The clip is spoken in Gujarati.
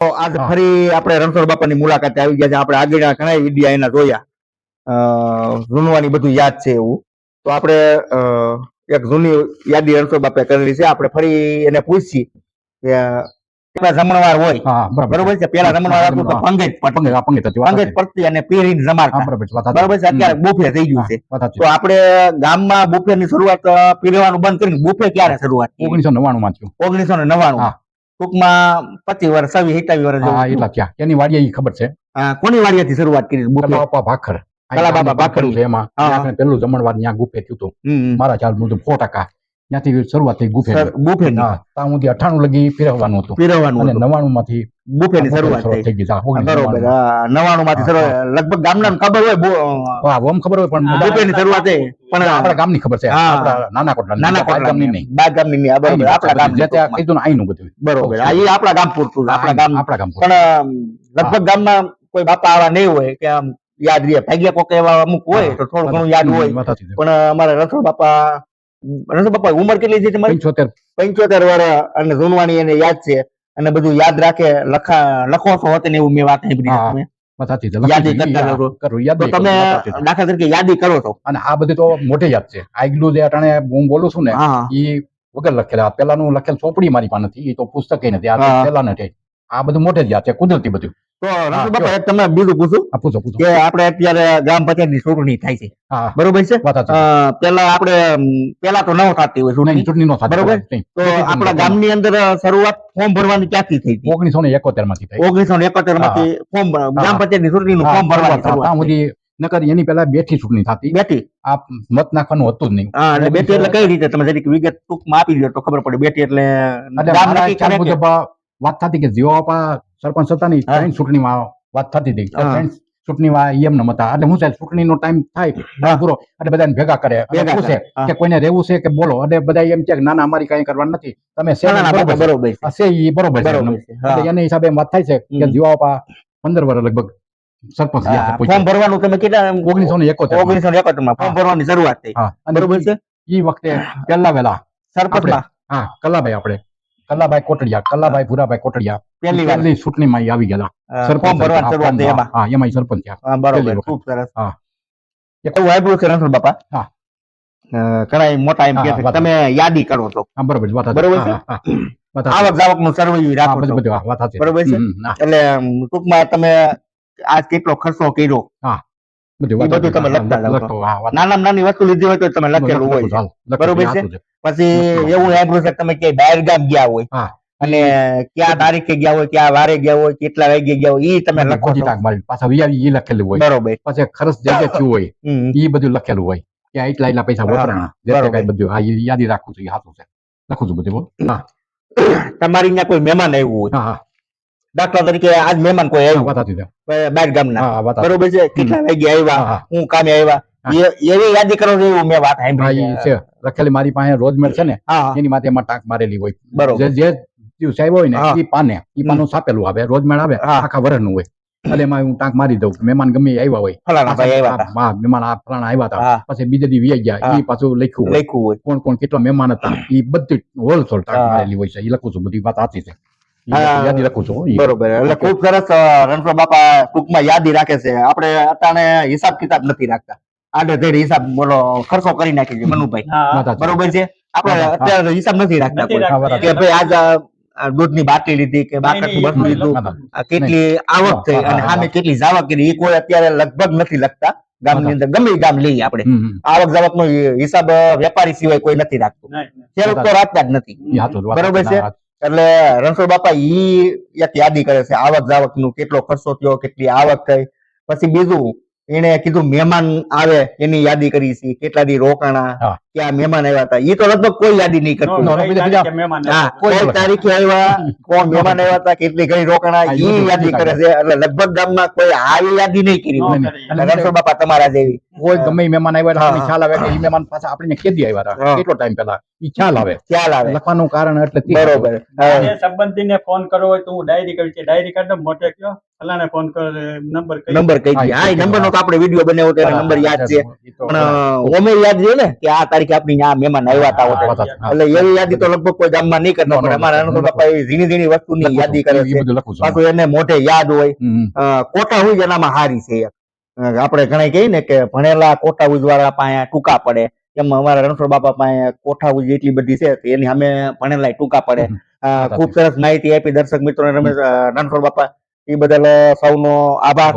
તો આજે. ફરી આપણે રણછોડ બાપાની મુલાકાતે આવી ગયા છે. આપણે આગળના ઘણા વિડિયા એના જોયા. જૂનવાની બધું યાદ છે એવું. તો આપણે એક જૂની યાદી રણછોડ બાપે કરેલી છે. આપણે ફરી એને પૂછી કે પેલા જમણવાર હોય. બરોબર છે. પેલા જમણવાર હતું તો પંગજ પડતી પંગે આ પંગે પંગજ પડતી અને પીરીને હા જમાડતા છે, બરોબર છે? અત્યારે બુફે થઈ ગયું છે. તો આપણે ગામમાં બુફે ની શરૂઆત પીરવાનું બંધ કરીને બુફે ક્યારે શરૂઆત? ઓગણીસો નવ્વાણું માં થયું. ઓગણીસો ને નવ્વાણું. ટૂંકમાં પચીસ વર્ષ સવી સત્તાવીસ વર્ષ હા એટલા થયા. એની વાડિયા ઈ ખબર છે? કોની વાડિયા થી શરૂઆત કરી? ભાખર. કલાબાપા ભાખર. છે એમાં. પેલું જમણવાર ત્યાં ગુફે થયું હતું. મારા ખ્યાલ મુજબ સો ટકા. ત્યાંથી શરૂઆત થઈ ગુફે. ત્યાં સુધી અઠાણું લગી ફેરવવાનું હતું. અને હતું. માંથી બુફેની શરૂઆત થઈ. બરોબર નવાણું માંથી શરૂઆત. લગભગ ગામના ખબર હોય હા ઓમ ખબર હોય પણ બુફેની શરૂઆત પણ આપણા ગામની ખબર છે. નાના કોટલા નાના કોટલા ગામની નહીં. બાર ગામની નહીં. બરોબર. આપણા ગામ જે ત્યાં કીધું ને આઈનું બધું. બરોબર. આ આપણા ગામ પૂરતું આપણા ગામ આપણા ગામ પણ લગભગ ગામમાં કોઈ બાપા આવા નહીં હોય કે આમ યાદ રહે. ભાગ્યા કોક એવા અમુક હોય તો થોડું ઘણું યાદ હોય. પણ અમારા રથોડ બાપા રણછોડ બાપા ઉંમર કેટલી છે તમારી? પંચોતેર. પંચોતેર વર્ષ અને જૂનવાણી એને યાદ છે. અને બધું યાદ રાખે લખા લખો છો ને એવું મેં વાત સાંભળી. દાખલા તરીકે યાદી કરો છો અને આ બધું તો મોઢે યાદ છે. આગલું જે અટાણે હું બોલું છું ને એ વગર લખેલા. પેલાનું લખેલ ચોપડી મારી પાસે નથી એ તો પુસ્તક નથી આ પેલા નથી આ બધું મોટે જ યાદ છે કુદરતી બધું. તો બાપા એક તમને બીજું પૂછું પૂછો પૂછો. કે આપણે અત્યારે ગ્રામ પંચાયતની ચૂંટણી થાય છે. બરોબર છે? વાત સાચી. અ, પેલા આપણે પેલા તો ન થતી હોય ચૂંટણી. ચૂંટણી નો બરોબર. તો આપણા ગામની અંદર શરૂઆત ફોર્મ ભરવાની ક્યાંથી થઈ ઓગણીસો ને એકોતેરમાંથી થઈ. ઓગણીસો ને એકોતેરમાંથી ફોર્મ ગ્રામ ફોર્મ ભરવાની. શરૂઆત ત્યાં થઈ. સુધી નકર એની પેલા બેઠી ચૂંટણી થતી. બેઠી. આ મત નાખવાનું હતું જ નહીં. હા એટલે એટલે કઈ રીતે? તમે જરીક વિગત ટૂંકમાં આપી દો તો ખબર પડે. બેટી એટલે વાત થતી કે જીઓ બાપા સરપંચ હતા ને ચૂંટણીમાં વાત થતી હતી. ચૂંટણીમાં એમ ન હતા એટલે હું છે ચૂંટણીનો ટાઈમ થાય પૂરો. એટલે બધાને ભેગા કરે. પૂછે કે કોઈને રહેવું છે કે બોલો? એટલે બધા એમ કે ના ના અમારી કઈ કરવાનું નથી. તમે બરોબર છે. બરોબર એને હિસાબે વાત થાય છે કે. બાપા પંદર વર્ષ લગભગ સરપંચ. ફોર્મ ભરવાનું તમે કેટલા ઓગણીસો ને એકોતેર ઓગણીસો ને એકોતેરમાં ફોર્મ ભરવાની શરૂઆત થઈ. બરોબર છે? ઈ વખતે પહેલા વેલા સરપંચ હા કલાભાઈ આપણે. કલાભાઈ કોટડિયા કલાભાઈ ભૂરાભાઈ કોટડિયા. પહેલી પહેલી ચૂંટણીમાં આવી ગયા સરપંચ ભરવાની શરૂઆત એમાં. હા એમાં સરપંચ થયા. બરોબર. ખૂબ સરસ. હા. એવું વાપર્યું છે રણછોડ બાપા? હા. ઘણા મોટા એમ કે હા, તમે યાદી કરો છો. બરોબર વાત બરોબર? હા, હા, હા. આવક જાવકનું સર્વે હા, રાખો હા. બરોબર છે? હા, એટલે ટૂંકમાં તમે આજ કેટલો ખર્ચો કર્યો? બધું ઈ બધું તમે લખતા જાઓ લખતો, હા, વાત નાનામાં નાની વસ્તુ લીધી હોય તો તમે લખેલું હોય છે. હાલ, લખતો, બરોબર છે? પછી એવું સાંભળ્યું છે તમે ક્યાંય બહાર ગામ ગયા હોય અને ક્યાં તારીખે ગયા હોય ક્યાં વારે ગયા હોય કેટલા વાગે ગયા હોય તમે લખો. પાછા વિયાવી એ લખેલું હોય બરોબર પછી ખર્ચ જે જે થયું હોય એ ઈ બધું લખેલું હોય કે એટલા એટલા પૈસા વપરાણા જે તે બધું હા યાદી રાખું છું હાચું છે લખું છું બધું બોલ. તમારી ત્યાં કોઈ મહેમાન આવ્યું હોય હા હા દાખલા તરીકે આજ મહેમાન કોઈ આવ્યું. બહાર ગામના. બરોબર છે? કેટલા વાગે આવ્યા? હું કામે આવ્યા. એવી યાદી કરો છો મેં વાત હા, સાંભળી ઈ છે. છે. મારી પાસે રોજમેર છે ને એની માથે એમાં ટાંક મારેલી હોય. બરોબર. જે જે આવ્યો હોય ને ઈ પાને એ પાનું સાપેલું આવે રોજમેર આવે. આખા વરણનું હોય. એટલે એમાં હું ટાંક મારી દઉં મહેમાન ગમે આવ્યા હોય. ફલાણા ભાઈ આવ્યા હતા. હા, મહેમાન આ ફલાણા આવ્યા હતા. પછી બીજે દી વ્યાઈ ગયા એ પાછું લખ્યું લખ્યું હોય. કોણ કોણ કેટલા મહેમાન હતા એ બધી હોલસોલ ટાંક. મારેલી હોય છે એ લખું છું બધી વાત સાચી છે. યાદી રાખું છું બરોબર. એટલે ખૂબ સરસ રણછોડ બાપા ટૂંકમાં યાદી રાખે છે. આપણે અત્યારે હિસાબ કિતાબ નથી રાખતા. આડે ધડ હિસાબ બોલો ખર્ચો કરી નાખી છે મનુભાઈ. બરોબર છે? આપણે અત્યારે હિસાબ નથી રાખતા કોઈ. કે ભાઈ આજ દૂધની બાટલી લીધી કે નહીં, નહીં, લીધું. કેટલી આવક થઈ અને સામે કેટલી જાવક કરી એ કોઈ અત્યારે લગભગ નથી લખતા. ગામની અંદર ગમે એ ગામ લઈએ આપણે. આવક જાવક નો હિસાબ વેપારી સિવાય કોઈ નથી રાખતું. ખેડૂત તો રાખતા જ નથી. બરોબર છે? એટલે રણછોડ બાપા ઈ એક યાદી કરે છે આવક જાવકનું કેટલો ખર્ચો થયો, કેટલી આવક થઈ. પછી બીજું એને કીધું મહેમાન આવે એની યાદી કરી છે કેટલા દી રોકાણા હા. આ મહેમાન આવ્યા હતા. એ તો લગભગ કોઈ યાદી નહીં કરતું. કોઈ તારીખે આવ્યા કોણ મહેમાન આવ્યા હતા કેટલી ઘણી રોકાણા બધું યાદી કરે છે. એટલે લગભગ ગામમાં કોઈ આવી યાદી નહીં કરી. રણછોડ બાપા તમારા જેવી. કોઈ ગમે મહેમાન આવ્યા હતા ખ્યાલ આવે કે ઈ મહેમાન પાછા આપણને કેદી આવ્યા હતા? કેટલો ટાઈમ પહેલા? એ ખ્યાલ આવે. ખ્યાલ આવે. લખવાનું કારણ એટલે બરોબર. સંબંધીને ફોન કરવો હોય તો હું ડાયરી કરી છે. ડાયરી કાઢો મોટે કયો. ફલાણે ફોન કર નંબર કઈ. નંબર કઈ હા, એ નંબર નો તો આપણે વીડિયો બનાવ્યો નંબર યાદ છે. પણ ઓમે યાદ છે ને કે આ તારીખે કે આપણી ત્યાં મહેમાન આવ્યા હતા. એટલે એવી યાદી તો લગભગ કોઈ ગામમાં નહીં કરતા પણ અમારા બાપા એવી ઝીણી ઝીણી વસ્તુની યાદી કરે છે. પાછું એને મોઢે યાદ હોય કોઠા હોય એનામાં હારી છે આપણે ઘણા કહીએ ને કે ભણેલા કોટા વાળા પાસે ટૂંકા પડે. એમ અમારા રણછોડ બાપા પાસે કોઠા ઉજ એટલી બધી છે એની સામે ભણેલા ટૂંકા પડે. ખૂબ સરસ માહિતી આપી દર્શક મિત્રો રમેશ રણછોડ બાપા. એ બદલ સૌનો આભાર.